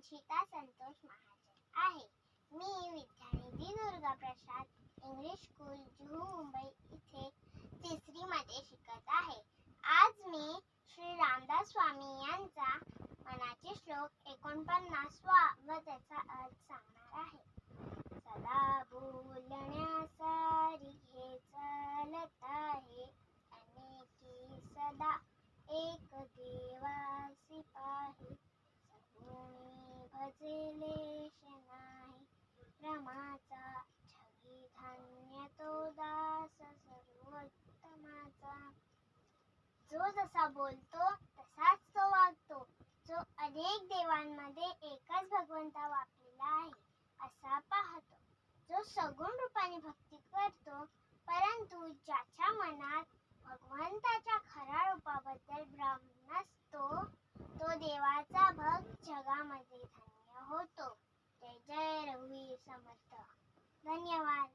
वंशिता संतोष महाजन आहे. मी Vidyanidhi Durga Prasad English school Juhu Mumbai इथे तिसरी मध्ये शिकत आहे. आज मी श्री रामदास स्वामी यांचा मनाचे श्लोक एकोणपन्नासवा व सगुणी भजलेश नाही रमाचा छगी धान्य तो दास सर्वोत्तमाचा. जो जसा बोलतो तसाच तो वागतो. जो अनेक देवांमध्ये एकच भगवंता वापलेला आहे असा पाहतो. जो सगुण रूपाने भक्ती करतो परंतु ज्याच्या मनात भगवंताच्या होतो जय जय रघुवीर समर्थ धन्यवाद